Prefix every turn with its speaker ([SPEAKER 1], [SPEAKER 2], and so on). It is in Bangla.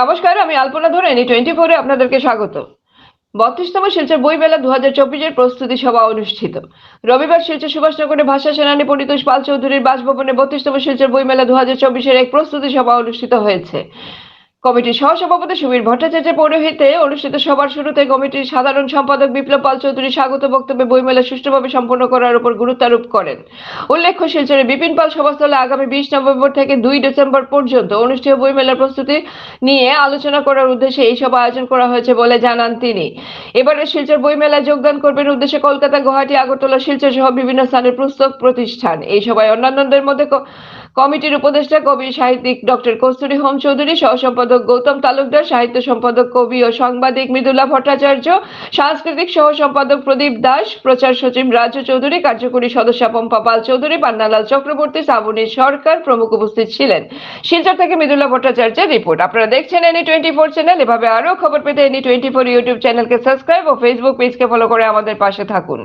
[SPEAKER 1] নমস্কার, আমি আলপনা ধরে এনি টোয়েন্টি ফোরে আপনাদেরকে স্বাগত। বত্রিশতম শিলচর বইমেলা দু হাজার চব্বিশের প্রস্তুতি সভা অনুষ্ঠিত। রবিবার শিলচর সুভাষনগরে ভাষা সেনানী পরিতোষ পাল চৌধুরীর বাসভবনে বত্রিশতম শিলচর বইমেলা দু হাজার চব্বিশের এক প্রস্তুতি সভা অনুষ্ঠিত হয়েছে। কমিটির সহসভাপতি সুবীর ভট্টাচার্যের পৌরোহিত্যে অনুষ্ঠিত সভার শুরুতে কমিটির সাধারণ সম্পাদক বিপ্লব পাল চৌধুরী স্বাগত বক্তব্যে বইমেলা সুষ্ঠুভাবে সম্পন্ন করার উপর গুরুত্বারোপ করেন। উল্লেখ্য শিলচরে বিপিন পাল সভাস্থলে আগামী বিশ নভেম্বর থেকে দুই ডিসেম্বর পর্যন্ত অনুষ্ঠেয় বইমেলার প্রস্তুতি নিয়ে আলোচনা করার উদ্দেশ্যে এই সভা আয়োজন করা হয়েছে বলে জানান তিনি। এবারে শিলচর বইমেলায় যোগদান করবেন উদ্দেশ্যে কলকাতা, গুয়াহাটি, আগরতলা, শিলচর সহ বিভিন্ন স্থানের পুস্তক প্রতিষ্ঠান। এই সভায় অন্যান্যদের মধ্যে কমিটির উপদেষ্টা, কবি সাহিত্যিক ডক্টর কস্তুরী হোম চৌধুরী সহ সম্পাদক গৌতম তালুকদার, সাহিত্য সম্পাদক কবি ও সাংবাদিক মৃদুলা ভট্টাচার্য, সাংস্কৃতিক সহ সম্পাদক প্রদীপ দাস, প্রচার সচিব রাজু চৌধুরী, কার্যকরী সদস্য পম্পা পাল চৌধুরী, পান্নালাল চক্রবর্তী, শ্রাবণী সরকার প্রমুখ উপস্থিত ছিলেন। শিলচর থেকে মৃদুলা ভট্টাচার্যের রিপোর্ট। আপনারা দেখছেন এনি টোয়েন্টি ফোর চ্যানেল এভাবে আরও খবর পেতে এনি টোয়েন্টি ফোর ইউটিউব চ্যানেলকে সাবস্ক্রাইব ও ফেসবুক পেজকে ফলো করে আমাদের পাশে থাকুন।